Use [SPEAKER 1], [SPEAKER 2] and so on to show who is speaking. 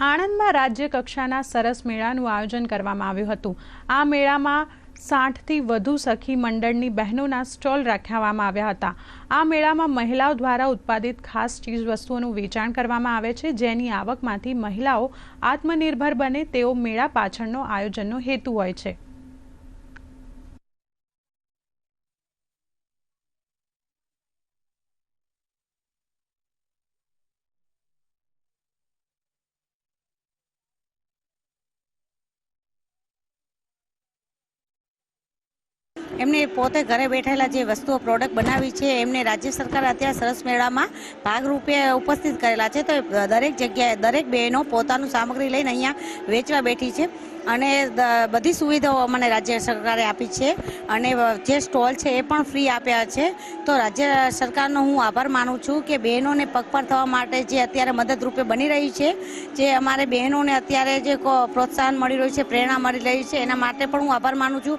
[SPEAKER 1] આણંદમાં રાજ્ય કક્ષાના સરસ મેળાનું આયોજન કરવામાં આવ્યું હતું. આ મેળામાં સાઠથી વધુ સખી મંડળની બહેનોના સ્ટોલ રાખવામાં આવ્યા હતા. આ મેળામાં મહિલાઓ દ્વારા ઉત્પાદિત ખાસ ચીજવસ્તુઓનું વેચાણ કરવામાં આવે છે, જેની આવકમાંથી મહિલાઓ આત્મનિર્ભર બને તેવો મેળા પાછળનો આયોજનનો હેતુ હોય છે.
[SPEAKER 2] એમને પોતે ઘરે બેઠેલા જે વસ્તુઓ પ્રોડક્ટ બનાવી છે, એમને રાજ્ય સરકાર અત્યારે સરસ મેળામાં ભાગરૂપે ઉપસ્થિત કરેલા છે. તો દરેક જગ્યાએ દરેક બહેનો પોતાનું સામગ્રી લઈને અહીંયા વેચવા બેઠી છે અને બધી સુવિધાઓ અમને રાજ્ય સરકારે આપી છે અને જે સ્ટોલ છે એ પણ ફ્રી આપ્યા છે. તો રાજ્ય સરકારનો હું આભાર માનું છું કે બહેનોને પગપાર થવા માટે જે અત્યારે મદદરૂપે બની રહી છે, જે અમારે બહેનોને અત્યારે જે પ્રોત્સાહન મળી રહ્યું છે, પ્રેરણા મળી રહી છે, એના માટે પણ હું આભાર માનું છું.